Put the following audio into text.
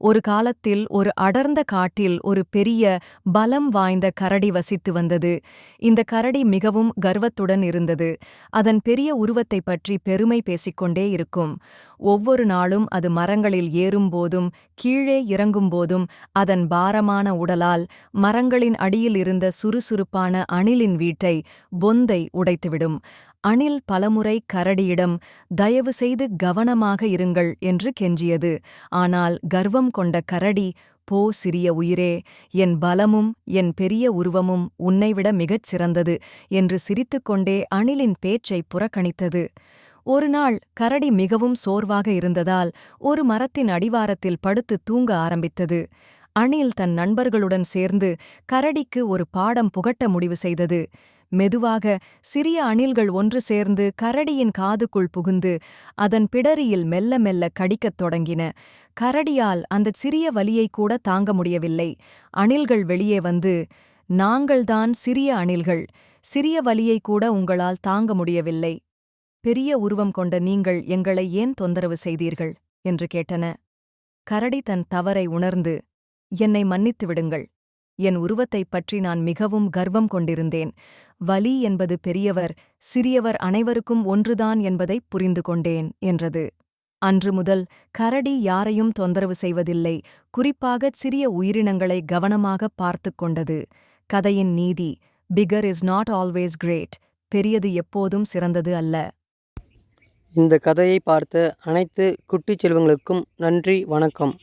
ஒரு காலத்தில் ஒரு அடர்ந்த காட்டில் ஒரு பெரிய பலம் வாய்ந்த கரடி வசித்து வந்தது. இந்த கரடி மிகவும் கர்வத்துடன் இருந்தது. அதன் பெரிய உருவத்தை பற்றி பெருமை பேசிக்கொண்டே இருக்கும். ஒவ்வொரு நாளும் அது மரங்களில் ஏறும்போதும் கீழே இறங்கும்போதும் அதன் பாரமான உடலால் மரங்களின் அடியில் இருந்த சுறுசுறுப்பான அணிலின் வீட்டை பொந்தை உடைத்துவிடும். அணில் பலமுறை கரடியிடம் தயவு செய்து கவனமாக இருங்கள் என்று கெஞ்சியது. ஆனால் கர்வம் கொண்ட கரடி போ சிறிய உயிரே என் பலமும் என் பெரிய உருவமும் உன்னைவிட மிகச் சிறந்தது என்று சிரித்துக்கொண்டே அணிலின் பேச்சை புறக்கணித்தது. ஒருநாள் கரடி மிகவும் சோர்வாக இருந்ததால் ஒரு மரத்தின் அடிவாரத்தில் படுத்து தூங்க ஆரம்பித்தது. அணில் தன் நண்பர்களுடன் சேர்ந்து கரடிக்கு ஒரு பாடம் புகட்ட முடிவு செய்தது. மெதுவாக சிறிய அணில்கள் ஒன்று சேர்ந்து கரடியின் காதுக்குள் புகுந்து அதன் பிடரியில் மெல்ல மெல்ல கடிக்கத் தொடங்கின. கரடியால் அந்தச் சிறிய வலியை கூட தாங்க முடியவில்லை. அணில்கள் வெளியே வந்து நாங்கள்தான் சிறிய அணில்கள் சிறிய வலியை கூட உங்களால் தாங்க முடியவில்லை. பெரிய உருவம் கொண்ட நீங்கள் எங்களை ஏன் தொந்தரவு செய்தீர்கள்? என்று கேட்டன. கரடி தன் தவறை உணர்ந்து என்னை மன்னித்து விடுங்கள். என் உருவத்தைப் பற்றி நான் மிகவும் கர்வம் கொண்டிருந்தேன். வலி என்பது பெரியவர் சிறியவர் அனைவருக்கும் ஒன்றுதான் என்பதை புரிந்து கொண்டேன் என்றது. அன்று முதல் கரடி யாரையும் தொந்தரவு செய்வதில்லை. குறிப்பாகச் சிறிய உயிரினங்களை கவனமாகப் பார்த்துக் கொண்டது. கதையின் நீதி bigger is not always great பெரியது எப்போதும் சிறந்தது அல்ல. இந்த கதையை பார்த்த அனைத்து குட்டிச் செல்வங்களுக்கும் நன்றி வணக்கம்.